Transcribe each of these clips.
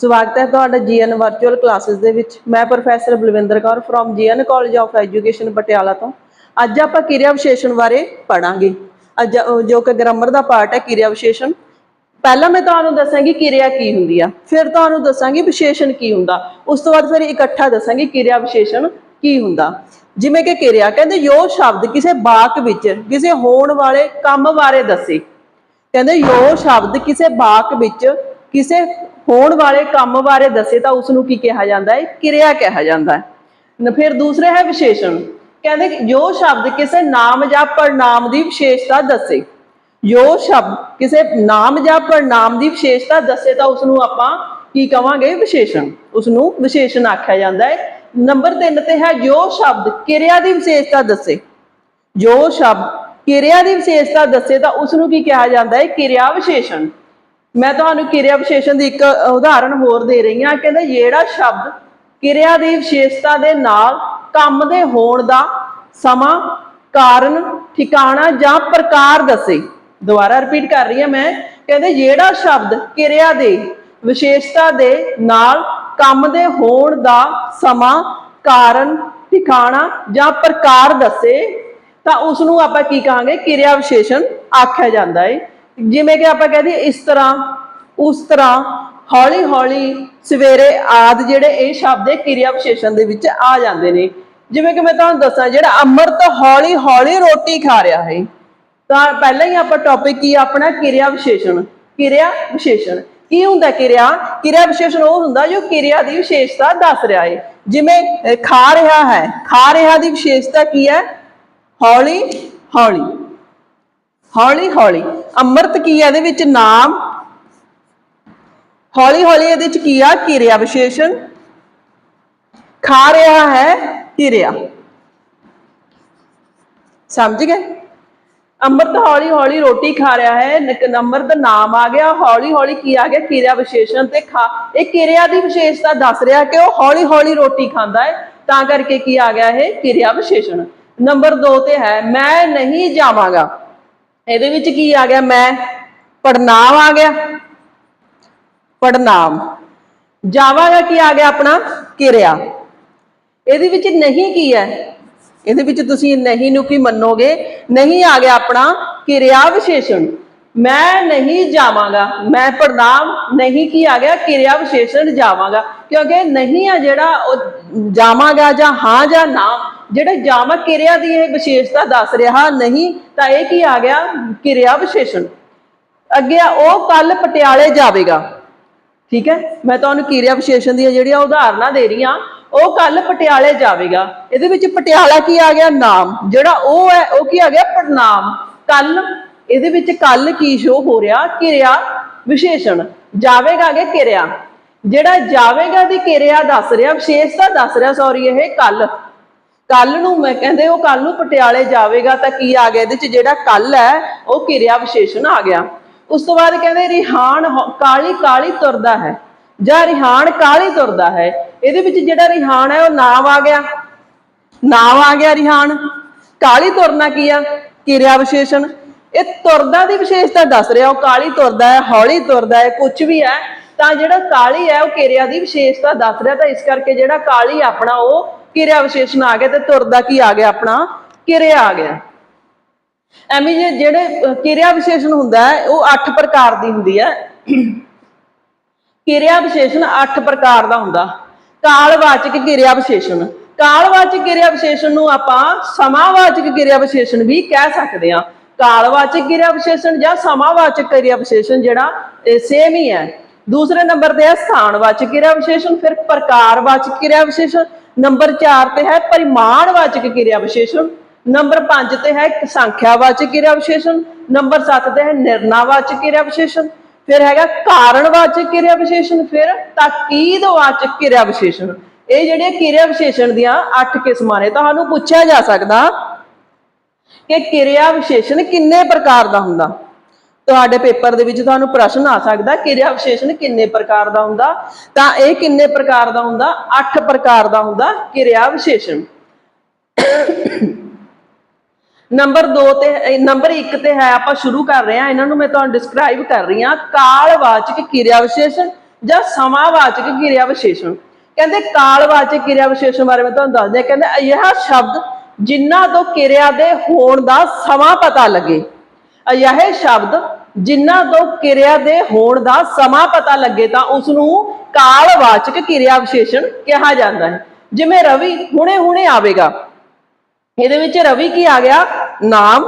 ਸਵਾਗਤ ਹੈ ਤੁਹਾਡਾ ਜੀਐਨ ਵਰਚੁਅਲ ਕਲਾਸਿਸ ਦੇ ਵਿੱਚ। ਮੈਂ professor Balwinder Kaur from GN college of education Patiala ਤੋਂ। ਅੱਜ ਆਪਾਂ ਕਿਰਿਆ ਵਿਸ਼ੇਸ਼ਣ ਬਾਰੇ ਪੜਾਂਗੇ ਜੋ ਕਿ ਗ੍ਰਾਮਰ ਦਾ ਪਾਰਟ ਹੈ ਕਿਰਿਆ ਵਿਸ਼ੇਸ਼ਣ। ਪਹਿਲਾਂ ਮੈਂ ਤੁਹਾਨੂੰ ਦੱਸਾਂਗੀ ਕਿਰਿਆ ਕੀ ਹੁੰਦੀ ਆ, ਫਿਰ ਤੁਹਾਨੂੰ ਦੱਸਾਂਗੀ ਵਿਸ਼ੇਸ਼ਣ ਕੀ ਹੁੰਦਾ। ਉਸ ਤੋਂ ਬਾਅਦ ਫਿਰ ਇਕੱਠਾ ਦੱਸਾਂਗੀ ਕਿਰਿਆ ਵਿਸ਼ੇਸ਼ਣ ਕੀ ਹੁੰਦਾ। ਜਿਵੇਂ ਕਿ ਕਿਰਿਆ ਕਹਿੰਦੇ ਜੋ ਸ਼ਬਦ ਕਿਸੇ ਵਾਕ ਵਿੱਚ, ਕਿਸੇ ਹੋਣ ਵਾਲੇ ਕੰਮ ਬਾਰੇ ਦੱਸੇ। ਕਹਿੰਦੇ ਯੋ ਸ਼ਬਦ ਕਿਸੇ ਵਾਕ ਵਿੱਚ ਕਿਸੇ ਹੋਣ ਵਾਲੇ ਕੰਮ ਬਾਰੇ ਦੱਸੇ ਤਾਂ ਉਸ ਨੂੰ ਕੀ ਕਿਹਾ ਜਾਂਦਾ ਹੈ? ਕਿਰਿਆ ਕਿਹਾ ਜਾਂਦਾ ਹੈ। ਫਿਰ ਦੂਸਰੇ ਹੈ ਵਿਸ਼ੇਸ਼ਣ। ਕਹਿੰਦੇ ਜੋ ਸ਼ਬਦ ਕਿਸੇ ਨਾਮ ਜਾਂ ਪੜਨਾਮ ਦੀ ਵਿਸ਼ੇਸ਼ਤਾ ਦੱਸੇ। ਜੋ ਸ਼ਬਦ ਕਿਸੇ ਨਾਮ ਜਾਂ ਪੜਨਾਮ ਦੀ ਵਿਸ਼ੇਸ਼ਤਾ ਦੱਸੇ ਤਾਂ ਉਸ ਨੂੰ ਆਪਾਂ ਕੀ ਕਵਾਂਗੇ? ਵਿਸ਼ੇਸ਼ਣ। ਉਸ ਨੂੰ ਵਿਸ਼ੇਸ਼ਣ ਆਖਿਆ ਜਾਂਦਾ ਹੈ। ਨੰਬਰ 3 ਤੇ ਹੈ ਜੋ ਸ਼ਬਦ ਕਿਰਿਆ ਦੀ ਵਿਸ਼ੇਸ਼ਤਾ ਦੱਸੇ। ਜੋ ਸ਼ਬਦ ਕਿਰਿਆ ਦੀ ਵਿਸ਼ੇਸ਼ਤਾ ਦੱਸੇ ਤਾਂ ਉਸ ਨੂੰ ਕੀ ਕਿਹਾ ਜਾਂਦਾ ਹੈ? ਕਿਰਿਆ ਵਿਸ਼ੇਸ਼ਣ। ਮੈਂ ਤੁਹਾਨੂੰ ਕਿਰਿਆ ਵਿਸ਼ੇਸ਼ਣ ਦੀ ਇੱਕ ਉਦਾਹਰਣ ਹੋਰ ਦੇ ਰਹੀ ਹਾਂ। ਕਹਿੰਦੇ ਜਿਹੜਾ ਸ਼ਬਦ ਕਿਰਿਆ ਦੀ ਵਿਸ਼ੇਸ਼ਤਾ ਦੇ ਨਾਲ ਕੰਮ ਦੇ ਹੋਣ ਦਾ ਸਮਾਂ, ਕਾਰਨ, ਠਿਕਾਣਾ ਜਾਂ ਪ੍ਰਕਾਰ ਦੱਸੇ। ਦੁਬਾਰਾ ਰਿਪੀਟ ਕਰ ਰਹੀ ਹਾਂ ਮੈਂ। ਕਹਿੰਦੇ ਜਿਹੜਾ ਸ਼ਬਦ ਕਿਰਿਆ ਦੇ ਵਿਸ਼ੇਸ਼ਤਾ ਦੇ ਨਾਲ ਕੰਮ ਦੇ ਹੋਣ ਦਾ ਸਮਾਂ, ਕਾਰਨ, ਠਿਕਾਣਾ ਜਾਂ ਪ੍ਰਕਾਰ ਦੱਸੇ, ਤਾਂ ਉਸ ਨੂੰ ਆਪਾਂ ਕੀ ਕਹਾਂਗੇ? ਕਿਰਿਆ ਵਿਸ਼ੇਸ਼ਣ ਆਖਿਆ ਜਾਂਦਾ ਹੈ ਜਿਵੇਂ ਕਿ ਆਪਾਂ ਕਹਦੇ ਇਸ ਤਰ੍ਹਾਂ, ਉਸ ਤਰ੍ਹਾਂ ਹੌਲੀ ਹੌਲੀ ਸਵੇਰੇ ਆਦ ਜਿਹੜੇ ਇਹ ਸ਼ਬਦ ਇਹ ਕਿਰਿਆ ਵਿਸ਼ੇਸ਼ਣ ਦੇ ਵਿੱਚ ਆ ਜਾਂਦੇ ਨੇ। ਜਿਵੇਂ ਕਿ ਮੈਂ ਤੁਹਾਨੂੰ ਦੱਸਾਂ, ਜਿਹੜਾ ਅੰਮ੍ਰਿਤ ਹੌਲੀ ਹੌਲੀ ਰੋਟੀ ਖਾ ਰਿਹਾ ਹੈ, ਤਾਂ ਪਹਿਲਾਂ ਹੀ ਆਪਾਂ ਟੌਪਿਕ ਕੀ ਆਪਣਾ ਕਿਰਿਆ ਵਿਸ਼ੇਸ਼ਣ ਕਿਰਿਆ ਵਿਸ਼ੇਸ਼ਣ ਕੀ ਹੁੰਦਾ ਕਿਰਿਆ? ਕਿਰਿਆ ਵਿਸ਼ੇਸ਼ਣ ਉਹ ਹੁੰਦਾ ਜੋ ਕਿਰਿਆ ਦੀ ਵਿਸ਼ੇਸ਼ਤਾ ਦੱਸ ਰਿਹਾ ਹੈ। ਜਿਵੇਂ ਖਾ ਰਿਹਾ ਹੈ, ਖਾ ਰਿਹਾ ਦੀ ਵਿਸ਼ੇਸ਼ਤਾ ਕੀ ਹੈ? ਹੌਲੀ ਹੌਲੀ। ਹੌਲੀ ਹੌਲੀ ਅੰਮ੍ਰਿਤ ਕੀ ਹੈ ਇਹਦੇ ਵਿੱਚ? ਨਾਮ। ਹੌਲੀ ਹੌਲੀ ਇਹਦੇ ਵਿੱਚ ਕੀ ਆ? ਕਿਰਿਆ ਵਿਸ਼ੇਸ਼ਣ ਖਾ ਰਿਹਾ ਹੈ ਕਿਰਿਆ। ਸਮਝ ਗਏ? ਅੰਮ੍ਰਿਤ ਹੌਲੀ ਹੌਲੀ ਰੋਟੀ ਖਾ ਰਿਹਾ ਹੈ। ਨਿਕ- ਅੰਮ੍ਰਿਤ ਨਾਮ ਆ ਗਿਆ। ਹੌਲੀ ਹੌਲੀ ਕੀ ਆ ਗਿਆ? ਕਿਰਿਆ ਵਿਸ਼ੇਸ਼ਣ ਤੇ ਖਾ। ਇਹ ਕਿਰਿਆ ਦੀ ਵਿਸ਼ੇਸ਼ਤਾ ਦੱਸ ਰਿਹਾ ਕਿ ਉਹ ਹੌਲੀ ਹੌਲੀ ਰੋਟੀ ਖਾਂਦਾ ਹੈ। ਤਾਂ ਕਰਕੇ ਕੀ ਆ ਗਿਆ ਇਹ? ਕਿਰਿਆ ਵਿਸ਼ੇਸ਼ਣ ਨੰਬਰ 2 ਤੇ ਹੈ, ਮੈਂ ਨਹੀਂ ਜਾਵਾਂਗਾ। ਇਹਦੇ ਵਿੱਚ ਕੀ ਆ ਗਿਆ? ਮੈਂ ਪੜਨਾਮ ਆ ਗਿਆ। ਪੜਨਾਮ ਜਾਵਾਂਗਾ ਕੀ ਆ ਗਿਆ ਆਪਣਾ? ਕਿਰਿਆ। ਇਹਦੇ ਵਿੱਚ ਨਹੀਂ ਕੀ ਹੈ? ਇਹਦੇ ਵਿੱਚ ਤੁਸੀਂ ਨਹੀਂ ਨੂੰ ਕੀ ਮੰਨੋਗੇ? ਨਹੀਂ ਆ ਗਿਆ ਆਪਣਾ ਕਿਰਿਆ ਵਿਸ਼ੇਸ਼ਣ। ਮੈਂ ਨਹੀਂ ਜਾਵਾਂਗਾ। ਮੈਂ ਪੜਨਾਮ ਨਹੀਂ ਕੀ ਆ ਗਿਆ? ਕਿਰਿਆ ਵਿਸ਼ੇਸ਼ਣ ਜਾਵਾਂਗਾ। ਕਿਉਂਕਿ ਨਹੀਂ ਆ ਜਿਹੜਾ ਉਹ ਜਾਵਾਂਗਾ ਜਾਂ ਹਾਂ ਜਾਂ ਨਾ। ਜਿਹੜਾ ਜਾਵਾਂ ਕਿਰਿਆ ਦੀ ਇਹ ਵਿਸ਼ੇਸ਼ਤਾ ਦੱਸ ਰਿਹਾ ਨਹੀਂ ਤਾਂ ਇਹ ਕੀ ਆ ਗਿਆ? ਕਿਰਿਆ ਵਿਸ਼ੇਸ਼ਣ। ਅੱਗੇ ਆ, ਉਹ ਕੱਲ ਪਟਿਆਲੇ ਜਾਵੇਗਾ। ਠੀਕ ਹੈ? ਮੈਂ ਤੁਹਾਨੂੰ ਕਿਰਿਆ ਵਿਸ਼ੇਸ਼ਣ ਦੀਆਂ ਜਿਹੜੀਆਂ ਉਦਾਹਰਨਾਂ ਦੇ ਰਹੀ ਹਾਂ ਉਹ ਕੱਲ ਪਟਿਆਲੇ ਜਾਵੇਗਾ। ਇਹਦੇ ਵਿੱਚ ਪਟਿਆਲਾ ਕੀ ਆ ਗਿਆ? ਨਾਮ। ਜਿਹੜਾ ਉਹ ਹੈ ਉਹ ਕੀ ਆ ਗਿਆ? ਪੜਨਾਮ ਕੱਲ ਇਹਦੇ ਵਿੱਚ ਕੱਲ ਕੀ ਸ਼ੋ ਹੋ ਰਿਹਾ? ਕਿਰਿਆ ਵਿਸ਼ੇਸ਼ਣ। ਜਾਵੇਗਾ ਅਗੇ ਕਿਰਿਆ। ਜਿਹੜਾ ਜਾਵੇਗਾ ਦੀ ਕਿਰਿਆ ਦੱਸ ਰਿਹਾ ਵਿਸ਼ੇਸ਼ਤਾ ਦੱਸ ਰਿਹਾ ਸੌਰੀ ਇਹ ਕੱਲ ਕੱਲ ਨੂੰ ਮੈਂ ਕਹਿੰਦੇ ਉਹ ਕੱਲ ਨੂੰ ਪਟਿਆਲੇ ਜਾਵੇਗਾ ਤਾਂ ਕੀ ਆ ਗਿਆ? ਇਹਦੇ ਚ ਜਿਹੜਾ ਕੱਲ ਹੈ, ਉਹ ਕਿਰਿਆ ਵਿਸ਼ੇਸ਼ਣ ਆ ਗਿਆ। ਉਸ ਤੋਂ ਬਾਅਦ ਕਹਿੰਦੇ ਰਿਹਾਨ ਹੋ- ਕਾਲੀ ਕਾਲੀ ਤੁਰਦਾ ਹੈ। ਜਾਂ ਰਿਹਾਨ ਕਾਲੀ ਤੁਰਦਾ ਹੈ। ਇਹਦੇ ਵਿੱਚ ਜਿਹੜਾ ਰਿਹਾਨ ਹੈ, ਉਹ ਨਾਮ ਆ ਗਿਆ। ਨਾਮ ਆ ਗਿਆ ਰਿਹਾਨ। ਕਾਲੀ ਤੁਰਨਾ ਕੀ ਆ? ਕਿਰਿਆ ਵਿਸ਼ੇਸ਼ਣ ਇਹ ਤੁਰਦਾ ਦੀ ਵਿਸ਼ੇਸ਼ਤਾ ਦੱਸ ਰਿਹਾ। ਉਹ ਕਾਲੀ ਤੁਰਦਾ ਹੈ, ਹੌਲੀ ਤੁਰਦਾ ਹੈ ਕੁਝ ਵੀ ਹੈ, ਤਾਂ ਜਿਹੜਾ ਕਾਲੀ ਹੈ, ਉਹ ਕਿਰਿਆ ਦੀ ਵਿਸ਼ੇਸ਼ਤਾ ਦੱਸ ਰਿਹਾ। ਤਾਂ ਇਸ ਕਰਕੇ ਜਿਹੜਾ ਕਾਲੀ ਆਪਣਾ ਉਹ ਕਿਰਿਆ ਵਿਸ਼ੇਸ਼ਣ ਆ ਗਿਆ ਤੇ ਤੁਰਦਾ ਕੀ ਆ ਗਿਆ ਆਪਣਾ? ਕਿਰਿਆ ਆ ਗਿਆ। ਐਵੇਂ ਜੇ ਜਿਹੜੇ ਕਿਰਿਆ ਵਿਸ਼ੇਸ਼ਣ ਹੁੰਦਾ ਹੈ, ਉਹ 8 ਪ੍ਰਕਾਰ ਦੀ ਹੁੰਦੀ ਹੈ। ਕਿਰਿਆ ਵਿਸ਼ੇਸ਼ਣ 8 ਪ੍ਰਕਾਰ ਦਾ ਹੁੰਦਾ। ਕਾਲਵਾਚਕ ਕਿਰਿਆ ਵਿਸ਼ੇਸ਼ਣ ਕਾਲਵਾਚਕ ਕਿਰਿਆ ਵਿਸ਼ੇਸ਼ਣ ਨੂੰ ਆਪਾਂ ਸਮਾਵਾਚਕ ਕਿਰਿਆ ਵਿਸ਼ੇਸ਼ਣ ਵੀ ਕਹਿ ਸਕਦੇ ਹਾਂ। ਕਾਲਵਾਚਕ ਕਿਰਿਆ ਵਿਸ਼ੇਸ਼ਣ ਜਾਂ ਸਮਾਵਾਚਕ ਕਿਰਿਆ ਵਿਸ਼ੇਸ਼ਣ ਜਿਹੜਾ ਸੇਮ ਹੀ ਹੈ। ਦੂਸਰੇ ਨੰਬਰ ਤੇ ਹੈ ਸਥਾਨਵਾਚਕ ਕਿਰਿਆ ਵਿਸ਼ੇਸ਼ਣ ਫਿਰ ਪ੍ਰਕਾਰਵਾਚਕ ਕਿਰਿਆ ਵਿਸ਼ੇਸ਼ਣ ਨੰਬਰ 4 ਤੇ ਹੈ ਪਰਿਮਾਣਵਾਚਕ ਕਿਰਿਆ ਵਿਸ਼ੇਸ਼ਣ। ਨੰਬਰ 5 ਤੇ ਹੈ ਸੰਖਿਆਵਾਚਕ ਕਿਰਿਆ ਵਿਸ਼ੇਸ਼ਣ। ਨੰਬਰ 7 ਤੇ ਹੈ ਨਿਰਣਾਵਾਚਕ ਕਿਰਿਆ ਵਿਸ਼ੇਸ਼ਣ। ਫਿਰ ਹੈਗਾ ਕਾਰਣਵਾਚਕ ਕਿਰਿਆ ਵਿਸ਼ੇਸ਼ਣ, ਫਿਰ ਤਾਕੀਦਵਾਚਕ ਕਿਰਿਆ ਵਿਸ਼ੇਸ਼ਣ। ਇਹ ਜਿਹੜੇ ਕਿਰਿਆ ਵਿਸ਼ੇਸ਼ਣ ਦੀਆਂ 8 ਕਿਸਮਾਂ ਨੇ, ਤੁਹਾਨੂੰ ਪੁੱਛਿਆ ਜਾ ਸਕਦਾ ਕਿ ਕਿਰਿਆ ਵਿਸ਼ੇਸ਼ਣ ਕਿੰਨੇ ਪ੍ਰਕਾਰ ਦਾ ਹੁੰਦਾ? ਤੁਹਾਡੇ ਪੇਪਰ ਦੇ ਵਿੱਚ ਤੁਹਾਨੂੰ ਪ੍ਰਸ਼ਨ ਆ ਸਕਦਾ ਕਿਰਿਆ ਵਿਸ਼ੇਸ਼ਣ ਕਿੰਨੇ ਪ੍ਰਕਾਰ ਦਾ ਹੁੰਦਾ? ਤਾਂ ਇਹ ਕਿੰਨੇ ਪ੍ਰਕਾਰ ਦਾ ਹੁੰਦਾ? 8 ਪ੍ਰਕਾਰ ਦਾ ਹੁੰਦਾ ਕਿਰਿਆ ਵਿਸ਼ੇਸ਼ਣ ਨੰਬਰ 2 ਤੇ, ਨੰਬਰ 1 ਤੇ ਹੈ, ਆਪਾਂ ਸ਼ੁਰੂ ਕਰ ਰਹੇ ਹਾਂ। ਇਹਨਾਂ ਨੂੰ ਮੈਂ ਤੁਹਾਨੂੰ ਡਿਸਕ੍ਰਾਈਬ ਕਰ ਰਹੀ ਹਾਂ। ਕਾਲਵਾਚਕ ਕਿਰਿਆ ਵਿਸ਼ੇਸ਼ਣ ਜਾਂ ਸਮਾਵਾਚਕ ਕਿਰਿਆ ਵਿਸ਼ੇਸ਼ਣ ਕਹਿੰਦੇ ਕਾਲਵਾਚਕ ਕਿਰਿਆ ਵਿਸ਼ੇਸ਼ਣ ਬਾਰੇ ਮੈਂ ਤੁਹਾਨੂੰ ਦੱਸਦੇ ਕਹਿੰਦੇ ਅਜਿਹਾ ਸ਼ਬਦ ਜਿਨ੍ਹਾਂ ਤੋਂ ਕਿਰਿਆ ਦੇ ਹੋਣ ਦਾ ਸਮਾਂ ਪਤਾ ਲੱਗੇ। ਅਜਿਹੇ ਸ਼ਬਦ ਜਿਨ੍ਹਾਂ ਤੋਂ ਕਿਰਿਆ ਦੇ ਹੋਣ ਦਾ ਸਮਾਂ ਪਤਾ ਲੱਗੇ ਤਾਂ ਉਸ ਨੂੰ ਕਾਲਵਾਚਕ ਕਿਰਿਆ ਵਿਸ਼ੇਸ਼ਣ ਕਿਹਾ ਜਾਂਦਾ ਹੈ। ਜਿਵੇਂ ਰਵੀ ਹੁਣੇ ਹੁਣੇ ਆਵੇਗਾ। ਇਹਦੇ ਵਿੱਚ ਰਵੀ ਕੀ ਆ ਗਿਆ? ਨਾਮ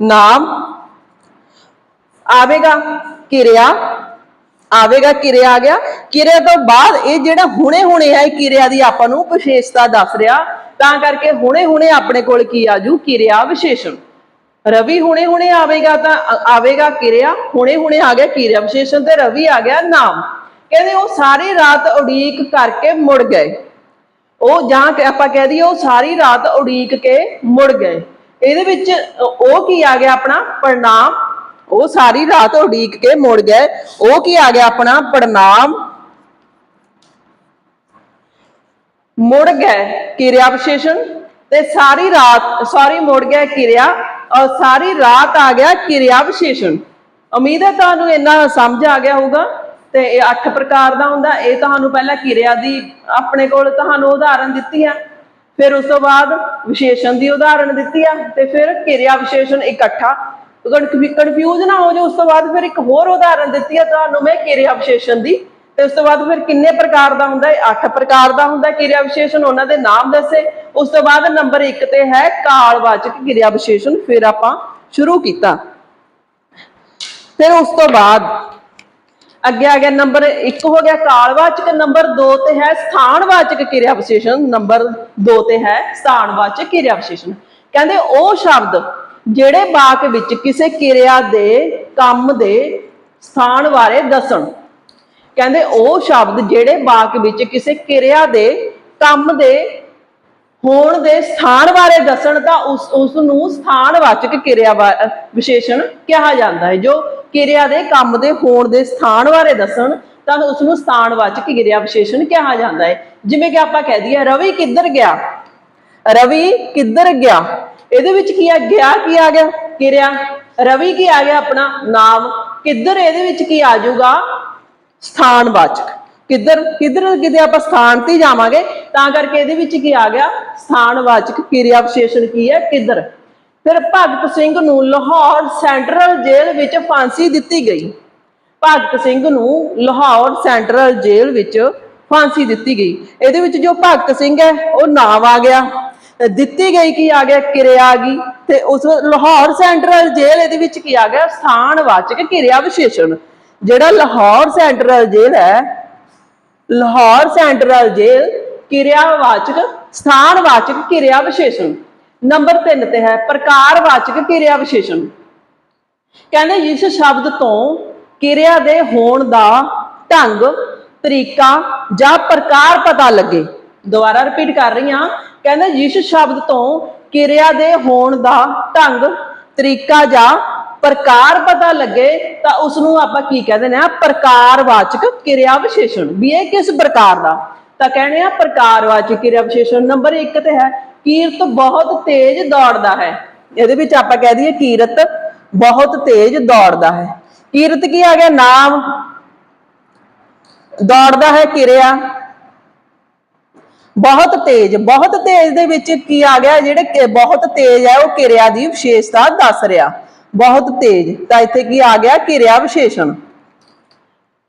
ਨਾਮ, ਆਵੇਗਾ ਕਿਰਿਆ ਆਵੇਗਾ ਕਿਰਿਆ ਆ ਗਿਆ। ਕਿਰਿਆ ਤੋਂ ਬਾਅਦ ਇਹ ਜਿਹੜਾ ਹੁਣੇ ਹੁਣੇ ਹੈ ਕਿਰਿਆ ਦੀ ਆਪਾਂ ਨੂੰ ਵਿਸ਼ੇਸ਼ਤਾ ਦੱਸ ਰਿਹਾ। ਤਾਂ ਕਰਕੇ ਹੁਣੇ ਹੁਣੇ ਆਪਣੇ ਕੋਲ ਕੀ ਆਜੂ ਕਿਰਿਆ ਵਿਸ਼ੇਸ਼ਣ। ਰਵੀ ਹੁਣੇ ਹੁਣੇ ਆਵੇਗਾ ਤਾਂ ਆਵੇਗਾ ਕਿਰਿਆ, ਹੁਣੇ ਹੁਣੇ ਆ ਗਿਆ ਕਿਰਿਆ ਵਿਸ਼ੇਸ਼ਣ ਤੇ ਰਵੀ ਆ ਗਿਆ ਨਾਮ। ਕਹਿੰਦੇ ਉਹ ਸਾਰੀ ਰਾਤ ਉਡੀਕ ਕਰਕੇ ਮੁੜ ਗਏ। ਉਹ ਜਾਂ ਆਪਾਂ ਕਹਿ ਦਈਏ ਉਹ ਸਾਰੀ ਰਾਤ ਉਡੀਕ ਕੇ ਮੁੜ ਗਏ। ਇਹਦੇ ਵਿੱਚ ਉਹ ਕੀ ਆ ਗਿਆ ਆਪਣਾ? ਪ੍ਰਣਾਮ। ਉਹ ਸਾਰੀ ਰਾਤ ਉਡੀਕ ਕੇ ਮੁੜ ਗਏ। ਉਹ ਕੀ ਆ ਗਿਆ ਆਪਣਾ? ਪ੍ਰਣਾਮ। ਮੁੜ ਗਏ ਕਿਰਿਆ ਵਿਸ਼ੇਸ਼ਣ। ਤੇ ਸਾਰੀ ਰਾਤ, ਸੌਰੀ ਮੁੜ ਗਏ ਕਿਰਿਆ। ਔਰ ਸਾਰੀ ਰਾਤ ਆ ਗਿਆ ਕਿਰਿਆ ਵਿਸ਼ੇਸ਼ਣ ਉਮੀਦ ਹੈ ਤੁਹਾਨੂੰ ਇੰਨਾ ਸਮਝ ਆ ਗਿਆ ਹੋਊਗਾ ਤੇ ਇਹ ਅੱਠ ਪ੍ਰਕਾਰ ਦਾ ਹੁੰਦਾ। ਇਹ ਤੁਹਾਨੂੰ ਪਹਿਲਾਂ ਕਿਰਿਆ ਦੀ ਆਪਣੇ ਕੋਲ ਤੁਹਾਨੂੰ ਉਦਾਹਰਨ ਦਿੱਤੀ ਆ। ਫਿਰ ਉਸ ਤੋਂ ਬਾਅਦ ਵਿਸ਼ੇਸ਼ਣ ਦੀ ਉਦਾਹਰਨ ਦਿੱਤੀ ਆ ਤੇ ਫਿਰ ਕਿਰਿਆ ਵਿਸ਼ੇਸ਼ਣ ਇਕੱਠਾ ਕਨਫਿਊਜ਼ ਨਾ ਹੋ ਜਾਓ, ਉਸ ਤੋਂ ਬਾਅਦ ਫਿਰ ਇੱਕ ਹੋਰ ਉਦਾਹਰਨ ਦਿੱਤੀ ਆ। ਤੁਹਾਨੂੰ ਮੈਂ ਕਿਰਿਆ ਵਿਸ਼ੇਸ਼ਣ ਦੀ ਉਸ ਤੋਂ ਬਾਅਦ ਫਿਰ ਕਿੰਨੇ ਪ੍ਰਕਾਰ ਦਾ ਹੁੰਦਾ ਹੈ? ਅੱਠ ਪ੍ਰਕਾਰ ਦਾ ਹੁੰਦਾ ਕਿਰਿਆ ਵਿਸ਼ੇਸ਼ਣ ਉਹਨਾਂ ਦੇ ਨਾਮ ਦੱਸੇ। ਉਸ ਤੋਂ ਬਾਅਦ ਨੰਬਰ 1 ਤੇ ਹੈ ਕਾਲਵਾਚਕ ਕਿਰਿਆ ਵਿਸ਼ੇਸ਼ਣ ਫਿਰ ਆਪਾਂ ਸ਼ੁਰੂ ਕੀਤਾ। ਫਿਰ ਉਸ ਤੋਂ ਬਾਅਦ ਅੱਗੇ ਆ ਗਿਆ ਨੰਬਰ 1 ਹੋ ਗਿਆ ਕਾਲਵਾਚਕ, ਨੰਬਰ 2 ਤੇ ਹੈ ਸਥਾਨਵਾਚਕ ਕਿਰਿਆ ਵਿਸ਼ੇਸ਼ਣ ਨੰਬਰ 2 ਤੇ ਹੈ ਸਥਾਨਵਾਚਕ ਕਿਰਿਆ ਵਿਸ਼ੇਸ਼ਣ ਕਹਿੰਦੇ ਉਹ ਸ਼ਬਦ ਜਿਹੜੇ ਵਾਕ ਵਿੱਚ ਕਿਸੇ ਕਿਰਿਆ ਦੇ ਕੰਮ ਦੇ ਸਥਾਨ ਬਾਰੇ ਦੱਸਣ। ਕਹਿੰਦੇ ਉਹ ਸ਼ਬਦ ਜਿਹੜੇ ਵਾਕ ਵਿੱਚ ਕਿਸੇ ਕਿਰਿਆ ਦੇ ਕੰਮ ਦੇ ਹੋਣ ਦੇ ਸਥਾਨ ਬਾਰੇ ਦੱਸਣ ਤਾਂ ਉਸ ਉਸ ਨੂੰ ਸਥਾਨਵਾਚਕ ਕਿਰਿਆ ਵਿਸ਼ੇਸ਼ਣ ਕਿਹਾ ਜਾਂਦਾ ਹੈ। ਜੋ ਕਿਰਿਆ ਦੇ ਕੰਮ ਦੇ ਹੋਣ ਦੇ ਸਥਾਨ ਬਾਰੇ ਦੱਸਣ ਤਾਂ ਉਸ ਨੂੰ ਸਥਾਨਵਾਚਕ ਕਿਰਿਆ ਵਿਸ਼ੇਸ਼ਣ ਕਿਹਾ ਜਾਂਦਾ ਹੈ। ਜਿਵੇਂ ਕਿ ਆਪਾਂ ਕਹਿ ਦਈਏ, ਰਵੀ ਕਿੱਧਰ ਗਿਆ? ਰਵੀ ਕਿੱਧਰ ਗਿਆ? ਇਹਦੇ ਵਿੱਚ ਕੀ ਆ? ਗਿਆ ਕੀ ਆ ਗਿਆ? ਕਿਰਿਆ। ਰਵੀ ਕੀ ਆ ਗਿਆ? ਆਪਣਾ ਨਾਮ। ਕਿੱਧਰ ਇਹਦੇ ਵਿੱਚ ਕੀ ਆ ਜਾਊਗਾ? ਸਥਾਨਵਾਚਕ ਕਿੱਧਰ ਕਿੱਧਰ ਕਿਤੇ ਆਪਾਂ ਸਥਾਨ ਤੇ ਜਾਵਾਂਗੇ, ਤਾਂ ਕਰਕੇ ਇਹਦੇ ਵਿੱਚ ਕੀ ਆ ਗਿਆ? ਸਥਾਨਵਾਚਕ ਕਿਰਿਆ ਵਿਸ਼ੇਸ਼ਣ ਕੀ ਹੈ? ਕਿੱਧਰ? ਫਿਰ ਭਗਤ ਸਿੰਘ ਨੂੰ ਲਾਹੌਰ ਸੈਂਟਰਲ ਜੇਲ੍ਹ ਵਿੱਚ ਫਾਂਸੀ ਦਿੱਤੀ ਗਈ। ਭਗਤ ਸਿੰਘ ਨੂੰ ਲਾਹੌਰ ਸੈਂਟਰਲ ਜੇਲ੍ਹ ਵਿੱਚ ਫਾਂਸੀ ਦਿੱਤੀ ਗਈ। ਇਹਦੇ ਵਿੱਚ ਜੋ ਭਗਤ ਸਿੰਘ ਹੈ, ਉਹ ਨਾਮ ਆ ਗਿਆ। ਦਿੱਤੀ ਗਈ ਕੀ ਆ ਗਿਆ? ਕਿਰਿਆ ਆ ਗਈ ਤੇ ਉਸ ਲਾਹੌਰ ਸੈਂਟਰਲ ਜੇਲ੍ਹ ਇਹਦੇ ਵਿੱਚ ਕੀ ਆ ਗਿਆ? ਸਥਾਨਵਾਚਕ ਕਿਰਿਆ ਵਿਸ਼ੇਸ਼ਣ ਜਿਹੜਾ ਲਾਹੌਰ ਸੈਂਟਰਲ ਜੇਲ੍ਹ ਹੈ, ਲਾਹੌਰ ਸੈਂਟਰਲ ਜੇਲ੍ਹ ਕਿਰਿਆਵਾਚਕ, ਸਥਾਨਵਾਚਕ ਕਿਰਿਆ ਵਿਸ਼ੇਸ਼ਣ ਨੰਬਰ 3 ਤੇ ਹੈ ਪ੍ਰਕਾਰਵਾਚਕ ਕਿਰਿਆ ਵਿਸ਼ੇਸ਼ਣ ਕਹਿੰਦੇ ਜਿਸ ਸ਼ਬਦ ਤੋਂ ਕਿਰਿਆ ਦੇ ਹੋਣ ਦਾ ਢੰਗ, ਤਰੀਕਾ ਜਾਂ ਪ੍ਰਕਾਰ ਪਤਾ ਲੱਗੇ। ਦੁਬਾਰਾ ਰਿਪੀਟ ਕਰ ਰਹੀ ਹਾਂ। ਕਹਿੰਦੇ ਜਿਸ ਸ਼ਬਦ ਤੋਂ ਕਿਰਿਆ ਦੇ ਹੋਣ ਦਾ ਢੰਗ, ਤਰੀਕਾ ਜਾਂ ਪ੍ਰਕਾਰ ਪਤਾ ਲੱਗੇ ਤਾਂ ਉਸ ਨੂੰ ਆਪਾਂ ਕੀ ਕਹਿੰਦੇ ਨੇ ਆ ਪ੍ਰਕਾਰਵਾਚਕ ਕਿਰਿਆ ਵਿਸ਼ੇਸ਼ਣ ਵੀ ਇਹ ਕਿਸ ਪ੍ਰਕਾਰ ਦਾ? ਤਾਂ ਕਹਿੰਦੇ ਆ ਪ੍ਰਕਾਰਵਾਚਕ ਕਿਰਿਆ ਵਿਸ਼ੇਸ਼ਣ ਨੰਬਰ 1 ਤੇ ਹੈ, ਕੀਰਤ ਬਹੁਤ ਤੇਜ਼ ਦੌੜਦਾ ਹੈ। ਇਹਦੇ ਵਿੱਚ ਆਪਾਂ ਕਹਿ ਦਈਏ ਕੀਰਤ ਬਹੁਤ ਤੇਜ਼ ਦੌੜਦਾ ਹੈ। ਕੀਰਤ ਕੀ ਆ ਗਿਆ? ਨਾਮ। ਦੌੜਦਾ ਹੈ ਕਿਰਿਆ। ਬਹੁਤ ਤੇਜ਼। ਬਹੁਤ ਤੇਜ਼ ਦੇ ਵਿੱਚ ਕੀ ਆ ਗਿਆ? ਜਿਹੜੇ ਬਹੁਤ ਤੇਜ਼ ਹੈ, ਉਹ ਕਿਰਿਆ ਦੀ ਵਿਸ਼ੇਸ਼ਤਾ ਦੱਸ ਰਿਹਾ। ਬਹੁਤ ਤੇਜ਼। ਤਾਂ ਇੱਥੇ ਕੀ ਆ ਗਿਆ? ਕਿਰਿਆ ਵਿਸ਼ੇਸ਼ਣ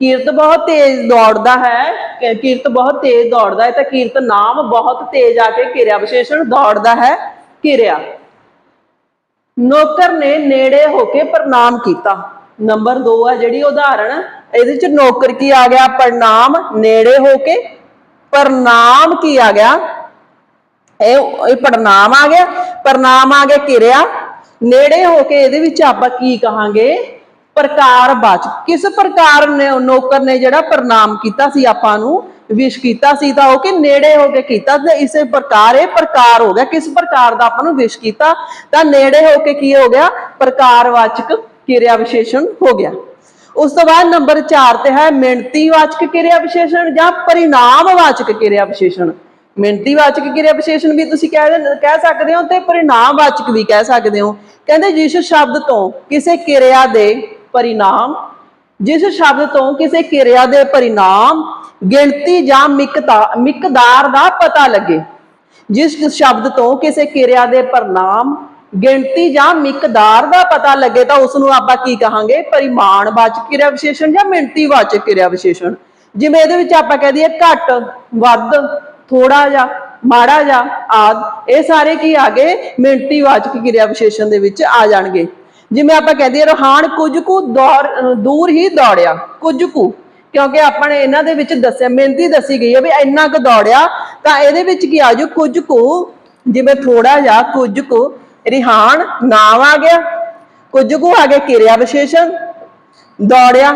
ਕੀਰਤ ਬਹੁਤ ਤੇਜ਼ ਦੌੜਦਾ ਹੈ। ਕਿ- ਕੀਰਤ ਬਹੁਤ ਤੇਜ਼ ਦੌੜਦਾ ਹੈ ਤਾਂ ਕੀਰਤ ਨਾਮ ਬਹੁਤ ਤੇਜ਼ ਆ ਕੇ ਕਿਰਿਆ ਵਿਸ਼ੇਸ਼ਣ ਦੌੜਦਾ ਹੈ। ਕਿਰਿਆ। ਨੌਕਰ ਨੇ ਨੇੜੇ ਹੋ ਕੇ ਪ੍ਰਣਾਮ ਕੀਤਾ। ਨੰਬਰ 2 ਹੈ ਜਿਹੜੀ ਉਦਾਹਰਣ। ਇਹਦੇ ਚ ਨੌਕਰ ਕੀ ਆ ਗਿਆ? ਪ੍ਰਣਾਮ, ਨੇੜੇ ਹੋ ਕੇ। ਪ੍ਰਣਾਮ ਕੀ ਆ ਗਿਆ? ਇਹ ਇਹ ਪ੍ਰਣਾਮ ਆ ਗਿਆ। ਪ੍ਰਣਾਮ ਆ ਗਿਆ ਕਿਰਿਆ। ਨੇੜੇ ਹੋ ਕੇ ਇਹਦੇ ਵਿੱਚ ਆਪਾਂ ਕੀ ਕਹਾਂਗੇ? ਪ੍ਰਕਾਰ ਬਾਚ। ਕਿਸ ਪ੍ਰਕਾਰ ਨੇ ਨੌਕਰ ਨੇ ਜਿਹੜਾ ਪ੍ਰਣਾਮ ਕੀਤਾ ਸੀ ਆਪਾਂ ਨੂੰ, ਵਿਸ਼ ਕੀਤਾ ਸੀ, ਤਾਂ ਉਹ ਕਿ ਨੇੜੇ ਹੋ ਕੇ ਕੀਤਾ, ਤੇ ਇਸੇ ਪ੍ਰਕਾਰ, ਇਹ ਪ੍ਰਕਾਰ ਹੋ ਗਿਆ। ਕਿਸ ਪ੍ਰਕਾਰ ਦਾ ਆਪਾਂ ਨੂੰ ਵਿਸ਼ ਕੀਤਾ, ਤਾਂ ਨੇੜੇ ਹੋ ਕੇ ਕੀ ਹੋ ਗਿਆ? ਪ੍ਰਕਾਰਵਾਚਕ ਕਿਰਿਆ ਵਿਸ਼ੇਸ਼ਣ ਹੋ ਗਿਆ। ਉਸ ਤੋਂ ਬਾਅਦ ਨੰਬਰ 4 ਤੇ ਹੈ ਮਿਣਤੀ ਵਾਚਕ ਕਿਰਿਆ ਵਿਸ਼ੇਸ਼ਣ ਜਾਂ ਪਰਿਣਾਮਵਾਚਕ ਕਿਰਿਆ ਵਿਸ਼ੇਸ਼ਣ। ਮਿਣਤੀ ਵਾਚਕ ਕਿਰਿਆ ਵਿਸ਼ੇਸ਼ਣ ਵੀ ਤੁਸੀਂ ਕਹਿ ਕਹਿ ਸਕਦੇ ਹੋ ਤੇ ਪਰਿਣਾਮਵਾਚਕ ਵੀ ਕਹਿ ਸਕਦੇ ਹੋ। ਕਹਿੰਦੇ ਜਿਸ ਸ਼ਬਦ ਤੋਂ ਕਿਸੇ ਕਿਰਿਆ ਦੇ ਪਰਿਣਾਮ, ਜਿਸ ਸ਼ਬਦ ਤੋਂ ਕਿਸੇ ਕਿਰਿਆ ਦੇ ਪਰਿਣਾਮ, ਗਿਣਤੀ ਜਾਂ ਮਿਕਦਾਰ ਦਾ ਪਤਾ ਲੱਗੇ। ਜਿਸ ਸ਼ਬਦ ਤੋਂ ਕਿਸੇ ਕਿਰਿਆ ਦੇ ਪਰਿਣਾਮ, ਗਿਣਤੀ ਜਾਂ ਮਿਕਦਾਰ ਦਾ ਪਤਾ ਲੱਗੇ ਤਾਂ ਉਸ ਨੂੰ ਆਪਾਂ ਕੀ ਕਹਾਂਗੇ? ਪਰਿਮਾਣਵਾਚਕ ਕਿਰਿਆ ਵਿਸ਼ੇਸ਼ਣ ਜਾਂ ਮਿਣਤੀਵਾਚਕ ਕਿਰਿਆ ਵਿਸ਼ੇਸ਼ਣ। ਜਿਵੇਂ ਇਹਦੇ ਵਿੱਚ ਆਪਾਂ ਕਹਿ ਦਈਏ ਘੱਟ, ਵੱਧ ਥੋੜਾ ਜਾਂ ਮਾੜਾ ਜਾਂ ਆਦ, ਇਹ ਸਾਰੇ ਕੀ ਆ ਗਏ? ਮਿਣਤੀਵਾਚਕ ਕਿਰਿਆ ਵਿਸ਼ੇਸ਼ਣ ਦੇ ਵਿੱਚ ਆ ਜਾਣਗੇ। ਜਿਵੇਂ ਆਪਾਂ ਕਹਿ ਦਈਏ ਰੋਹਾਨ ਕੁਝ ਕੁ ਦੌਰ ਦੂਰ ਹੀ ਦੌੜਿਆ, ਕੁਝ ਕੁ। ਕਿਉਂਕਿ ਆਪਾਂ ਨੇ ਇਹਨਾਂ ਦੇ ਵਿੱਚ ਦੱਸਿਆ, ਮਿਹਨਤੀ ਦੱਸੀ ਗਈ ਹੈ ਵੀ ਇੰਨਾ ਕੁ ਦੌੜਿਆ, ਤਾਂ ਇਹਦੇ ਵਿੱਚ ਕੀ ਆ ਜਾਊ ਕੁਝ ਕੁ, ਜਿਵੇਂ ਥੋੜਾ ਜਿਹਾ, ਕੁਝ ਕੁ ਰਿਹਾਨ ਨਾਮ ਆ ਗਿਆ, ਕੁਝ ਕੁ ਆ ਗਿਆ ਕਿਰਿਆ ਵਿਸ਼ੇਸ਼ਣ ਦੌੜਿਆ,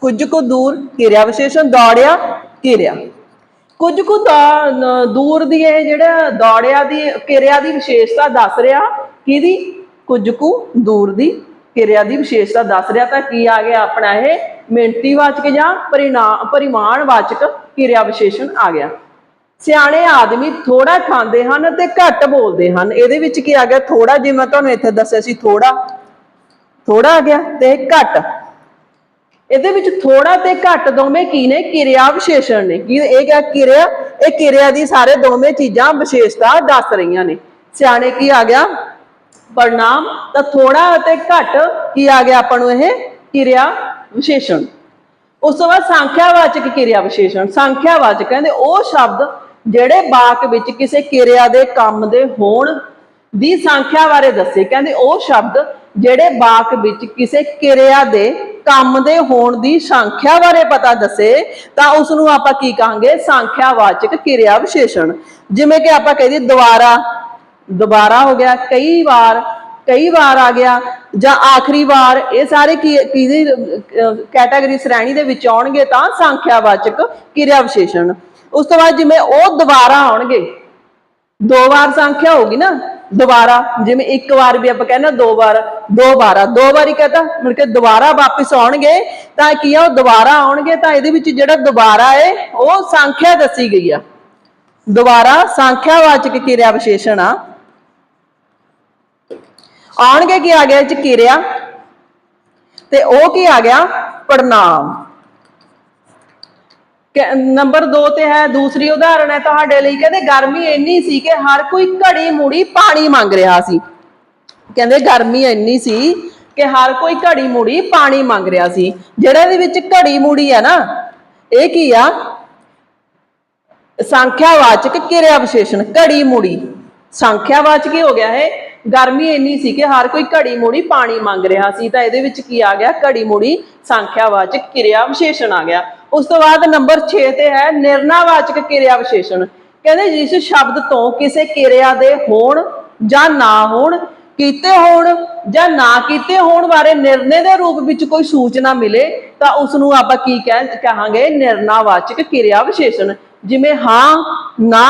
ਕੁਝ ਕੁ ਦੂਰ ਕਿਰਿਆ ਵਿਸ਼ੇਸ਼ਣ ਦੌੜਿਆ ਕਿਰਿਆ ਕੁਝ ਕੁ ਦੌ- ਦੂਰ ਦੀ ਇਹ ਜਿਹੜਾ ਦੌੜਿਆ ਦੀ, ਕਿਰਿਆ ਦੀ ਵਿਸ਼ੇਸ਼ਤਾ ਦੱਸ ਰਿਹਾ, ਕਿਹਦੀ? ਕੁਝ ਕੁ ਦੂਰ ਦੀ ਕਿਰਿਆ ਦੀ ਵਿਸ਼ੇਸ਼ਤਾ ਦੱਸ ਰਿਹਾ, ਤਾਂ ਕੀ ਆ ਗਿਆ ਆਪਣਾ ਇਹ? ਮਿਣਤੀਵਾਚਕ ਜਾਂ ਪਰਿਣਾਮ ਵਾਚਕ ਕਿਰਿਆ ਵਿਸ਼ੇਸ਼ਣ ਆ ਗਿਆ। ਸਿਆਣੇ ਆਦਮੀ ਥੋੜਾ ਖਾਂਦੇ ਹਨ ਤੇ ਘੱਟ ਬੋਲਦੇ ਹਨ। ਇਹਦੇ ਵਿੱਚ ਕੀ ਆ ਗਿਆ? ਥੋੜਾ ਜਿਵੇਂ ਤੁਹਾਨੂੰ ਇੱਥੇ ਦੱਸਿਆ ਸੀ ਥੋੜਾ ਥੋੜਾ ਆ ਗਿਆ ਤੇ ਘੱਟ। ਇਹਦੇ ਵਿੱਚ ਥੋੜਾ ਤੇ ਘੱਟ ਦੋਵੇਂ ਕੀ ਨੇ? ਕਿਰਿਆ ਵਿਸ਼ੇਸ਼ਣ ਨੇ। ਕੀ ਇਹ ਕਿਆ ਕਿਰਿਆ? ਇਹ ਕਿਰਿਆ ਦੀ ਸਾਰੇ ਦੋਵੇਂ ਚੀਜ਼ਾਂ ਵਿਸ਼ੇਸ਼ਤਾ ਦੱਸ ਰਹੀਆਂ ਨੇ। ਸਿਆਣੇ ਕੀ ਆ ਗਿਆ? ਪਰਿਣਾਮ ਤਾਂ ਥੋੜਾ ਅਤੇ ਘੱਟ ਕੀ ਆ ਗਿਆ ਆਪਾਂ ਨੂੰ ਇਹ? ਕਿਰਿਆ ਵਿਸ਼ੇਸ਼ਣ ਉਸ ਤੋਂ ਬਾਅਦ ਸੰਖਿਆਵਾਚਕ ਕਿਰਿਆ ਵਿਸ਼ੇਸ਼ਣ ਸੰਖਿਆਵਾਚਕ ਕਹਿੰਦੇ ਉਹ ਸ਼ਬਦ ਜਿਹੜੇ ਬਾਕ ਵਿੱਚ ਕਿਸੇ ਕਿਰਿਆ ਦੇ ਕੰਮ ਦੇ ਹੋਣ ਦੀ ਸੰਖਿਆ ਬਾਰੇ ਦੱਸੇ। ਕਹਿੰਦੇ ਉਹ ਸ਼ਬਦ ਜਿਹੜੇ ਬਾਕ ਵਿੱਚ ਕਿਸੇ ਕਿਰਿਆ ਦੇ ਕੰਮ ਦੇ ਹੋਣ ਦੀ ਸੰਖਿਆ ਬਾਰੇ ਪਤਾ ਦੱਸੇ, ਤਾਂ ਉਸ ਨੂੰ ਆਪਾਂ ਕੀ ਕਹਾਂਗੇ? ਸੰਖਿਆਵਾਚਕ ਕਿਰਿਆ ਵਿਸ਼ੇਸ਼ਣ। ਜਿਵੇਂ ਕਿ ਆਪਾਂ ਕਹਦੇ ਦੁਬਾਰਾ। ਦੁਬਾਰਾ ਹੋ ਗਿਆ, ਕਈ ਵਾਰ ਕਈ ਵਾਰ ਆ ਗਿਆ, ਜਾਂ ਆਖਰੀ ਵਾਰ, ਇਹ ਸਾਰੇ ਕੀ, ਕਿਹਦੀ ਕੈਟਾਗਰੀ ਸ਼੍ਰੇਣੀ ਦੇ ਵਿੱਚ ਆਉਣਗੇ, ਤਾਂ ਸੰਖਿਆਵਾਚਕ ਕਿਰਿਆ ਵਿਸ਼ੇਸ਼ਣ। ਉਸ ਤੋਂ ਬਾਅਦ ਜਿਵੇਂ ਉਹ ਦੁਬਾਰਾ ਆਉਣਗੇ, ਦੋ ਵਾਰ ਸੰਖਿਆ ਹੋਗੀ ਨਾ ਦੁਬਾਰਾ, ਜਿਵੇਂ ਇੱਕ ਵਾਰ ਵੀ ਆਪਾਂ ਕਹਿੰਦੇ ਦੋ ਵਾਰ, ਦੋ ਵਾਰਾ ਦੋ ਵਾਰੀ ਕਹਤਾ ਮਿਲ ਕੇ ਦੁਬਾਰਾ ਵਾਪਸ ਆਉਣਗੇ, ਤਾਂ ਕੀ ਆ, ਉਹ ਦੁਬਾਰਾ ਆਉਣਗੇ, ਤਾਂ ਇਹਦੇ ਵਿੱਚ ਜਿਹੜਾ ਦੁਬਾਰਾ ਹੈ ਉਹ ਸੰਖਿਆ ਦੱਸੀ ਗਈ ਆ। ਦੁਬਾਰਾ ਸੰਖਿਆਵਾਚਕ ਕਿਰਿਆ ਵਿਸ਼ੇਸ਼ਣ ਆ। ਆਉਣਗੇ ਕੀ ਆ ਗਿਆ, ਇਹ ਚ ਕਿਰਿਆ, ਤੇ ਉਹ ਕੀ ਆ ਗਿਆ ਪੜਨਾਮ ਨੰਬਰ 2 ਤੇ ਹੈ, ਦੂਸਰੀ ਉਦਾਹਰਣ ਹੈ ਤੁਹਾਡੇ ਲਈ, ਕਹਿੰਦੇ ਗਰਮੀ ਇੰਨੀ ਸੀ ਕਿ ਹਰ ਕੋਈ ਘੜੀ ਮੁੜੀ ਪਾਣੀ ਮੰਗ ਰਿਹਾ ਸੀ। ਕਹਿੰਦੇ ਗਰਮੀ ਇੰਨੀ ਸੀ ਕਿ ਹਰ ਕੋਈ ਘੜੀ ਮੁੜੀ ਪਾਣੀ ਮੰਗ ਰਿਹਾ ਸੀ। ਜਿਹੜਾ ਇਹਦੇ ਵਿੱਚ ਘੜੀ ਮੁੜੀ ਹੈ ਨਾ, ਇਹ ਕੀ ਆ? ਸੰਖਿਆਵਾਚਕ ਕਿਰਿਆ ਵਿਸ਼ੇਸ਼ਣ ਘੜੀ ਮੁੜੀ। ਸੰਖਿਆਵਾਚਕ ਹੀ ਹੋ ਗਿਆ ਹੈ ਗਰਮੀ ਇੰਨੀ ਸੀ ਕਿ ਹਰ ਕੋਈ ਘੜੀ ਮੁੜੀ ਪਾਣੀ ਮੰਗ ਰਿਹਾ ਸੀ। ਤਾਂ ਇਹਦੇ ਵਿੱਚ ਕੀ ਆ ਗਿਆ? ਘੜੀ ਮੁੜੀ ਸੰਖਿਆਵਾਚਕ ਕਿਰਿਆ ਵਿਸ਼ੇਸ਼ਣ ਆ ਗਿਆ। ਉਸ ਤੋਂ ਬਾਅਦ ਨੰਬਰ 6 ਤੇ ਹੈ ਨਿਰਣਾਵਾਚਕ ਕਿਰਿਆ ਵਿਸ਼ੇਸ਼ਣ ਕਹਿੰਦੇ ਜਿਸ ਸ਼ਬਦ ਤੋਂ ਕਿਸੇ ਕਿਰਿਆ ਦੇ ਹੋਣ ਜਾਂ ਨਾ ਹੋਣ, ਕੀਤੇ ਹੋਣ ਜਾਂ ਨਾ ਕੀਤੇ ਹੋਣ ਬਾਰੇ ਨਿਰਣੇ ਦੇ ਰੂਪ ਵਿੱਚ ਕੋਈ ਸੂਚਨਾ ਮਿਲੇ, ਤਾਂ ਉਸ ਨੂੰ ਆਪਾਂ ਕੀ ਕਹਾਂਗੇ? ਨਿਰਣਾਵਾਚਕ ਕਿਰਿਆ ਵਿਸ਼ੇਸ਼ਣ ਜਿਵੇਂ ਹਾਂ, ਨਾ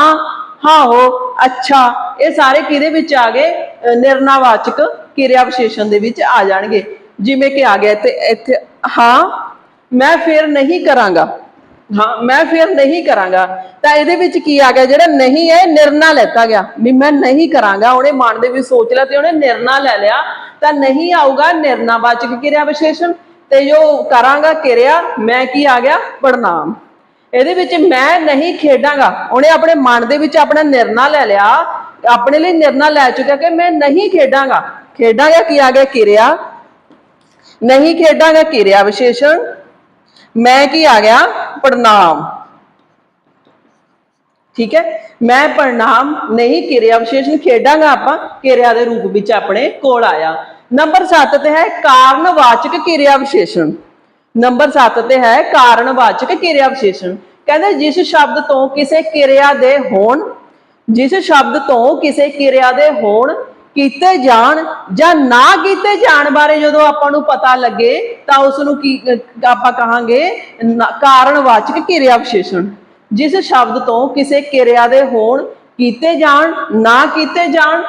ਹਾਂ ਹੋ ਅੱਛਾ, ਇਹ ਸਾਰੇ ਕਿਹਦੇ ਵਿੱਚ ਆ ਗਏ? ਅਹ ਨਿਰਣਾਵਾਚਕ ਕਿਰਿਆ ਵਿਸ਼ੇਸ਼ਣ ਦੇ ਵਿੱਚ ਆ ਜਾਣਗੇ। ਜਿਵੇਂ ਕਿ ਆ ਗਿਆ ਤੇ ਇੱਥੇ ਹਾਂ ਮੈਂ ਫਿਰ ਨਹੀਂ ਕਰਾਂਗਾ। ਹਾਂ, ਮੈਂ ਫਿਰ ਨਹੀਂ ਕਰਾਂਗਾ। ਤਾਂ ਇਹਦੇ ਵਿੱਚ ਕੀ ਆ ਗਿਆ? ਜਿਹੜਾ ਨਹੀਂ ਹੈ ਨਿਰਣਾ ਲੈਤਾ ਗਿਆ। ਵੀ ਮੈਂ ਨਹੀਂ ਕਰਾਂਗਾ। ਉਹਨੇ ਮਨ ਦੇ ਵਿੱਚ ਸੋਚ ਲਿਆ ਤੇ ਉਹਨੇ ਨਿਰਣਾ ਲੈ ਲਿਆ। ਤਾਂ ਨਹੀਂ ਆਊਗਾ ਨਿਰਣਾਵਾਚਕ ਕਿਰਿਆ ਵਿਸ਼ੇਸ਼ਣ। ਤੇ ਜੋ ਕਰਾਂਗਾ ਕਿਰਿਆ, ਮੈਂ ਕੀ ਆ ਗਿਆ? ਪੜਨਾਮ ਇਹਦੇ ਵਿੱਚ ਮੈਂ ਨਹੀਂ ਖੇਡਾਂਗਾ। ਉਹਨੇ ਆਪਣੇ ਮਨ ਦੇ ਵਿੱਚ ਆਪਣਾ ਨਿਰਣਾ ਲੈ ਲਿਆ। ਆਪਣੇ ਲਈ ਨਿਰਣਾ ਲੈ ਚੁੱਕਿਆ ਕਿ ਮੈਂ ਨਹੀਂ ਖੇਡਾਂਗਾ। ਖੇਡਾਂਗਾ ਕੀ ਆ ਗਿਆ? ਕਿਰਿਆ। ਨਹੀਂ ਖੇਡਾਂਗਾ ਕਿਰਿਆ ਵਿਸ਼ੇਸ਼ਣ। ਮੈਂ ਕੀ ਆ ਗਿਆ? ਪੜਨਾਮ ਠੀਕ ਹੈ? ਮੈਂ ਪ੍ਰਣਾਮ ਨਹੀਂ, ਕਿਰਿਆ ਵਿਸ਼ੇਸ਼ਣ ਖੇਡਾਂਗਾ ਆਪਾਂ। ਕਿਰਿਆ ਦੇ ਰੂਪ ਵਿੱਚ ਆਪਣੇ ਕੋਲ ਆਇਆ। ਨੰਬਰ 7 ਤੇ ਹੈ ਕਾਰਨਵਾਚਕ ਕਿਰਿਆ ਵਿਸ਼ੇਸ਼ਣ। ਨੰਬਰ 7 ਤੇ ਹੈ ਕਾਰਨਵਾਚਕ ਕਿਰਿਆ ਵਿਸ਼ੇਸ਼ਣ। ਕਹਿੰਦੇ ਜਿਸ ਸ਼ਬਦ ਤੋਂ ਕਿਸੇ ਕਿਰਿਆ ਦੇ ਹੋਣ, ਜਿਸ ਸ਼ਬਦ ਤੋਂ ਕਿਸੇ ਕਿਰਿਆ ਦੇ ਹੋਣ ਕੀਤੇ ਜਾਣ ਜਾਂ ਨਾ ਕੀਤੇ ਜਾਣ ਬਾਰੇ ਜਦੋਂ ਆਪਾਂ ਨੂੰ ਪਤਾ ਲੱਗੇ ਤਾਂ ਉਸ ਨੂੰ ਕੀ ਆਪਾਂ ਕਹਾਂਗੇ ਨਾ- ਕਾਰਣਵਾਚਕ ਕਿਰਿਆ ਵਿਸ਼ੇਸ਼ਣ ਜਿਸ ਸ਼ਬਦ ਤੋਂ ਕਿਸੇ ਕਿਰਿਆ ਦੇ ਹੋਣ ਕੀਤੇ ਜਾਣ, ਨਾ ਕੀਤੇ ਜਾਣ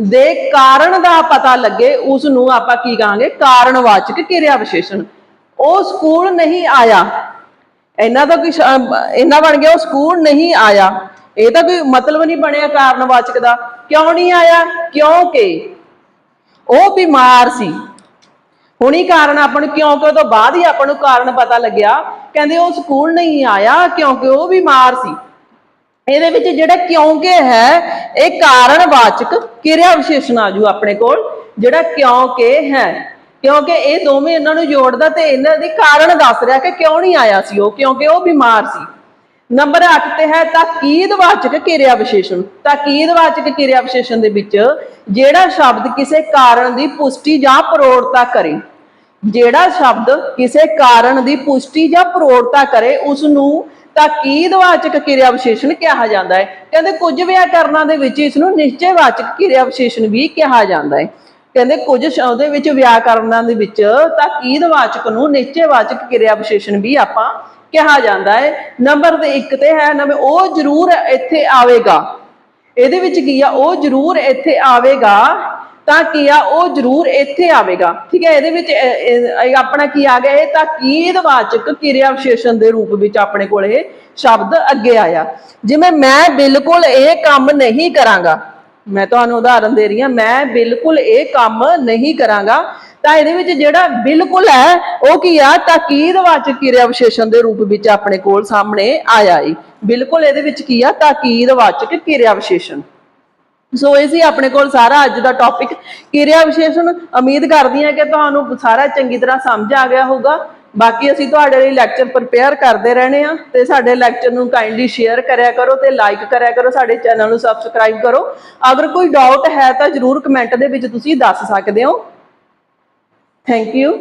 ਦੇ ਕਾਰਨ ਦਾ ਪਤਾ ਲੱਗੇ, ਉਸ ਨੂੰ ਆਪਾਂ ਕੀ ਕਹਾਂਗੇ? ਕਾਰਣਵਾਚਕ ਕਿਰਿਆ ਵਿਸ਼ੇਸ਼ਣ ਉਹ ਸਕੂਲ ਨਹੀਂ ਆਇਆ। ਇਹਨਾਂ ਦਾ ਕੋਈ ਇਹਨਾਂ ਬਣ ਗਿਆ, ਉਹ ਸਕੂਲ ਨਹੀਂ ਆਇਆ। ਇਹ ਤਾਂ ਕੋਈ ਮਤਲਬ ਨਹੀਂ ਬਣਿਆ ਕਾਰਨਵਾਚਕ ਦਾ। ਕਿਉਂ ਨਹੀਂ ਆਇਆ? ਕਿਉਂਕਿ ਉਹ ਬਿਮਾਰ ਸੀ। ਹੁਣੀ ਕਾਰਨ ਆਪਾਂ ਨੂੰ ਕਿਉਂਕਿ ਉਹ ਤੋਂ ਬਾਅਦ ਹੀ ਆਪਾਂ ਨੂੰ ਕਾਰਨ ਪਤਾ ਲੱਗਿਆ। ਕਹਿੰਦੇ ਉਹ ਸਕੂਲ ਨਹੀਂ ਆਇਆ ਕਿਉਂਕਿ ਉਹ ਬਿਮਾਰ ਸੀ। ਇਹਦੇ ਵਿੱਚ ਜਿਹੜਾ ਕਿਉਂਕਿ ਹੈ, ਇਹ ਕਾਰਣਵਾਚਕ ਕਿਰਿਆ ਵਿਸ਼ੇਸ਼ਣ ਆਜੂ ਆਪਣੇ ਕੋਲ, ਜਿਹੜਾ ਕਿਉਂਕਿ ਹੈ। ਕਿਉਂਕਿ ਇਹ ਦੋਵੇਂ ਇਹਨਾਂ ਨੂੰ ਜੋੜਦਾ ਤੇ ਇਹਨਾਂ ਦੇ ਕਾਰਨ ਦੱਸ ਰਿਹਾ ਕਿ ਕਿਉਂ ਨਹੀਂ ਆਇਆ ਸੀ ਉਹ, ਕਿਉਂਕਿ ਉਹ ਬਿਮਾਰ ਸੀ। ਨੰਬਰ 8 ਤੇ ਹੈ ਤਾਕੀਦਵਾਚਕ ਕਿਰਿਆ ਵਿਸ਼ੇਸ਼ਣ। ਤਾਕੀਦਵਾਚਕ ਕਿਰਿਆ ਵਿਸ਼ੇਸ਼ਣ ਦੇ ਵਿੱਚ ਜਿਹੜਾ ਸ਼ਬਦ ਕਿਸੇ ਕਾਰਨ ਦੀ ਪੁਸ਼ਟੀ ਜਾਂ ਪ੍ਰੋੜਤਾ ਕਰੇ, ਜਿਹੜਾ ਸ਼ਬਦ ਕਿਸੇ ਕਾਰਨ ਦੀ ਪੁਸ਼ਟੀ ਜਾਂ ਪ੍ਰੋੜਤਾ ਕਰੇ ਉਸ ਨੂੰ ਤਾਕੀਦਵਾਚਕ ਕਿਰਿਆ ਵਿਸ਼ੇਸ਼ਣ ਕਿਹਾ ਜਾਂਦਾ ਹੈ। ਕਹਿੰਦੇ ਕੁਝ ਵਿਆਕਰਨਾਂ ਦੇ ਵਿੱਚ ਇਸ ਨੂੰ ਨਿਸ਼ਚੈਵਾਚਕ ਕਿਰਿਆ ਵਿਸ਼ੇਸ਼ਣ ਵੀ ਕਿਹਾ ਜਾਂਦਾ ਹੈ। ਕਹਿੰਦੇ ਕੁਝ ਉਹਦੇ ਦੇ ਵਿੱਚ ਵਿਆਕਰਨਾਂ ਦੇ ਵਿੱਚ ਤਾਕੀਦਵਾਚਕ ਨੂੰ ਨਿਸ਼ਚੈਵਾਚਕ ਕਿਰਿਆ ਵਿਸ਼ੇਸ਼ਣ ਵੀ ਆਪਾਂ ਕਿਹਾ ਜਾਂਦਾ ਹੈ। ਨੰਬਰ ਦੇ 1 ਤੇ ਹੈ ਨਵੇਂ, ਉਹ ਜ਼ਰੂਰ ਇੱਥੇ ਆਵੇਗਾ। ਇਹਦੇ ਵਿੱਚ ਕੀ ਆ? ਉਹ ਜ਼ਰੂਰ ਇੱਥੇ ਆਵੇਗਾ ਤਾਂ ਕੀ ਆ? ਉਹ ਜ਼ਰੂਰ ਇੱਥੇ ਆਵੇਗਾ। ਠੀਕ ਹੈ, ਇਹਦੇ ਵਿੱਚ ਆਪਣਾ ਕੀ ਆ ਗਿਆ? ਇਹ ਤਾਂ ਤਾਕੀਦਵਾਚਕ ਕਿਰਿਆ ਵਿਸ਼ੇਸ਼ਣ ਦੇ ਰੂਪ ਵਿੱਚ ਆਪਣੇ ਕੋਲ ਇਹ ਸ਼ਬਦ ਅੱਗੇ ਆਇਆ। ਜਿਵੇਂ ਮੈਂ ਬਿਲਕੁਲ ਇਹ ਕੰਮ ਨਹੀਂ ਕਰਾਂਗਾ। ਮੈਂ ਤੁਹਾਨੂੰ ਉਦਾਹਰਨ ਦੇ ਰਹੀ ਹਾਂ, ਮੈਂ ਬਿਲਕੁਲ ਇਹ ਕੰਮ ਨਹੀਂ ਕਰਾਂਗਾ। ਤਾਂ ਇਹਦੇ ਵਿੱਚ ਜਿਹੜਾ ਬਿਲਕੁਲ ਹੈ, ਉਹ ਕੀ ਆ? ਤਾਕੀਦਵਾਚਕ ਕਿਰਿਆ ਵਿਸ਼ੇਸ਼ਣ ਦੇ ਰੂਪ ਵਿੱਚ ਆਪਣੇ ਕੋਲ ਸਾਹਮਣੇ ਆਇਆ ਏ ਬਿਲਕੁਲ ਇਹਦੇ ਵਿੱਚ ਕੀ ਆ? ਤਾਕੀਦਵਾਚਕ ਕਿਰਿਆ ਵਿਸ਼ੇਸ਼ਣ ਸੋ ਇਹ ਸੀ ਆਪਣੇ ਕੋਲ ਸਾਰਾ ਅੱਜ ਦਾ ਟੌਪਿਕ ਕਿਰਿਆ ਵਿਸ਼ੇਸ਼ਣ ਉਮੀਦ ਕਰਦੀ ਹਾਂ ਕਿ ਤੁਹਾਨੂੰ ਸਾਰਾ ਚੰਗੀ ਤਰ੍ਹਾਂ ਸਮਝ ਆ ਗਿਆ ਹੋਊਗਾ। ਬਾਕੀ ਅਸੀਂ ਤੁਹਾਡੇ ਲਈ ਲੈਕਚਰ ਪ੍ਰਪੇਅਰ ਕਰਦੇ ਰਹਿਣੇ ਆ ਤੇ ਸਾਡੇ ਲੈਕਚਰ ਨੂੰ ਕਾਈਂਡਲੀ ਸ਼ੇਅਰ ਕਰਿਆ ਕਰੋ ਤੇ ਲਾਈਕ ਕਰਿਆ ਕਰੋ, ਸਾਡੇ ਚੈਨਲ ਨੂੰ ਸਬਸਕ੍ਰਾਈਬ ਕਰੋ। ਅਗਰ ਕੋਈ ਡਾਊਟ ਹੈ ਤਾਂ ਜਰੂਰ ਕਮੈਂਟ ਦੇ ਵਿੱਚ ਤੁਸੀਂ ਦੱਸ ਸਕਦੇ ਹੋ। Thank you